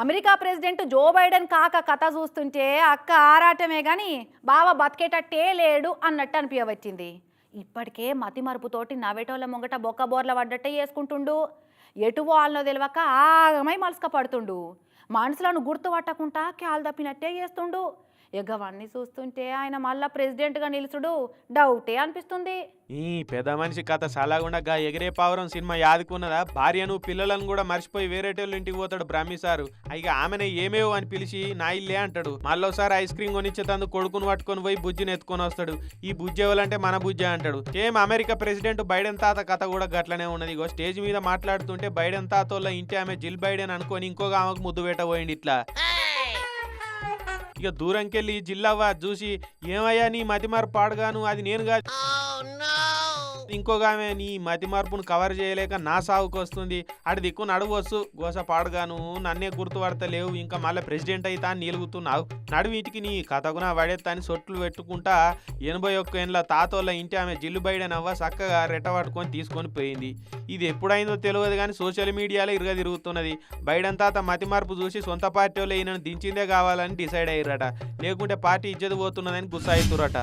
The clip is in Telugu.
అమెరికా ప్రెసిడెంట్ జో బైడెన్ కాక కథ చూస్తుంటే అక్క ఆరాటమే కానీ బావ బతికేటట్టే లేడు అన్నట్టు అనిపించవచ్చింది ఇప్పటికే మతి మరుపుతోటి నవ్వేటోళ్ళ ముంగట బొక్క బోర్ల పడ్డట్టే చేసుకుంటుండు. ఎటు వాళ్ళనో తెలియక ఆగమై మలసక పడుతుండు మనసులను గుర్తుపట్టకుండా క్యాలు తప్పినట్టే చేస్తుండు. ఎగవన్నీ చూస్తుంటే ఆయన మళ్ళా ప్రెసిడెంట్గా నిలుచుడు. డౌటే అనిపిస్తుంది. ఈ పెద్ద మనిషి కథ సలాగుండగా ఎగిరే పావురం సినిమా యాదుకున్నదా భార్యను పిల్లలను కూడా మర్చిపోయి వేరేటోళ్ళ ఇంటికి పోతాడు బ్రహ్మి సారు. ఇక ఆమెనే ఏమేవో అని పిలిచి నా ఇల్లే అంటాడు. మళ్ళోసారి ఐస్ క్రీమ్ కొనిచ్చేతందు కొడుకును పట్టుకొని పోయి బుజ్జిని ఎత్తుకొని వస్తాడు. ఈ బుజ్జి ఎవరంటే మన బుజ్జి అంటాడు. సేమ్ అమెరికా ప్రెసిడెంట్ బైడెన్ తాత కథ కూడా గట్లనే ఉన్నది. ఇగో స్టేజ్ మీద మాట్లాడుతుంటే బైడెన్ తాతోళ్ళ ఇంటి ఆమె జిల్ బైడెన్ అనుకొని ఇంకొక ఆమెకు ముద్దు పెట్టబోయింది ఇట్లా ఇక దూరంకెళ్ళి జిల్లవ్వ చూసి ఏమయ్యా నీ మతిమారు పాడుగాను అది నేను కాదు. Oh, ఇంకొక ఆమె నీ మతి మార్పును కవర్ చేయలేక నా సాగుకు వస్తుంది. అటు దిక్కు నడవచ్చు. గోస పాడుగాను. నన్నే గుర్తుపడతలేవు. ఇంకా మళ్ళీ ప్రెసిడెంట్ అయితా నిలుగుతున్నావు. నడువీటికి నీ కథకున పడేత్తని సొట్లు పెట్టుకుంటా ఎనభై ఒక్క ఏళ్ళ తాతోళ్ళ ఇంటి ఆమె జిల్లు బయడనవ్వ చక్కగా రెట్టబట్టుకొని తీసుకొని పోయింది. ఇది ఎప్పుడైందో తెలియదు కానీ సోషల్ మీడియాలో ఇరుగ తిరుగుతున్నది. బైడెన్ తాత మతి మార్పు చూసి సొంత పార్టీ వాళ్ళు ఈయనను దించిందే కావాలని డిసైడ్ అయ్యారట లేకుంటే పార్టీ ఇజ్జత పోతున్నదని గుస్సా అవుతురట